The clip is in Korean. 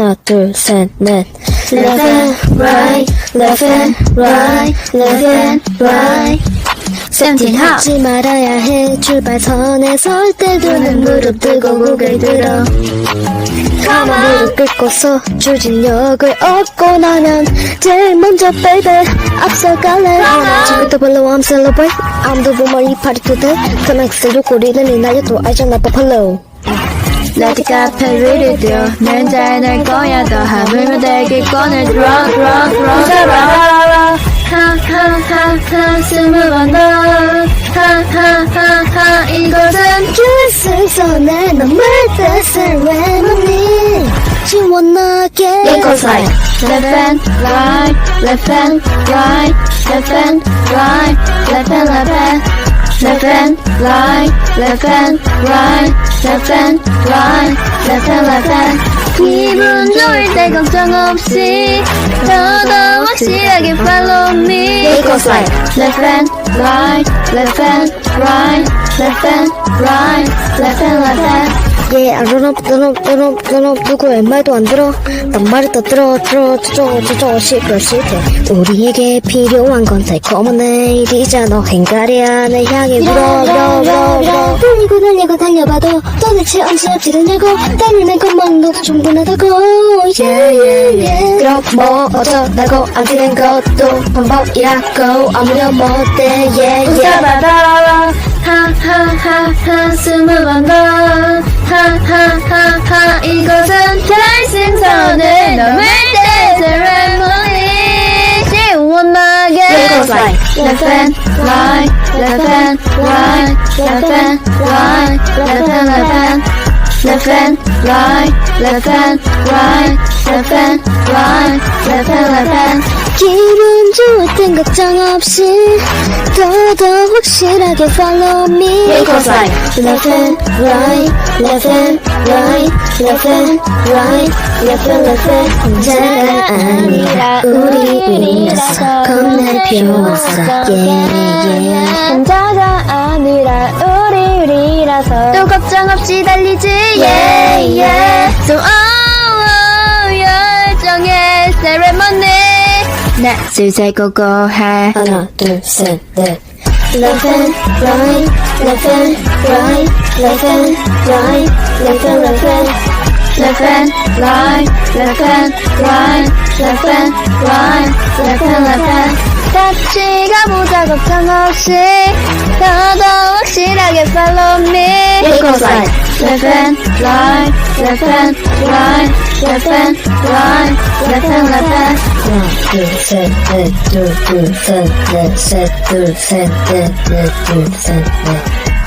하나 둘 셋 넷. Left and right left and right left and right. 세븐틴 하! 하지 말아야 해. 출발선에 설때두눈 무릎 뜨고 고개 들어. 무릎 꿇고서 추진력을 얻고 나면 제일 먼저 baby 앞서갈래. 지금부터 별로 I'm celebrate I'm the woman 이 party today 클맥스로 꼬리는 이 날려도 알잖아 버팔 로 레드 카페를 뛰어 난 잘날 거야 더 하물며 대기권을 들어 들어 들어 잡아 하하하하 스물 번더 하하하하 이것은 결승선에 넘을 뜻을 왜 묻니 시원하게 Equals like left and right, left and right, left and right, left and left and left and right, left and right, left and right, left and left and 기분 좋을 때 걱정 없이 더더 확실하게 follow me Equals like left and right, left and right, left and 예, 아, 런업, 런업, 런업, 런업, 누구의 말도 안 들어. 난더 들어, 들어, 저쩌고, 저쩌고, 시끌, 시끌. 우리에게 필요한 건 달콤한 내일이잖아. 행가리야, 내 향해 불어, 불어, 불어, 불어. 달리고 달리고 달려봐도 도대체 언제쯤 되냐고. 달리는 것만으로도 충분하다고. Yeah, yeah, yeah. 그럼 뭐 어쩌다고 안 되는 것도 방법이라고 아무렴 yeah, yeah. 잡아봐 하하하하 스물 번더 like left and right. Left and right left and right left and left and left and right left and right left and right left and left and 땐 걱정 없이 더더 확실하게 follow me Equals like left and right left and right left and right left and left and 혼자가 아니라 우리라서 겁낼 필요 없어 yeah yeah 혼자가 아니라 우리 우리라서 또 걱정 없이 달리지 yeah 낯을 잘 고고해 하나 둘셋넷 left and right left and right left and right left and left and Left and right, left and right, left and right, left and left and 같이 가보자 걱정 없이 더더 확실하게 follow me Equals like Left and right, left and right, left and right, left and left and 하나 둘셋넷 둘둘셋넷 셋둘셋넷 넷둘셋넷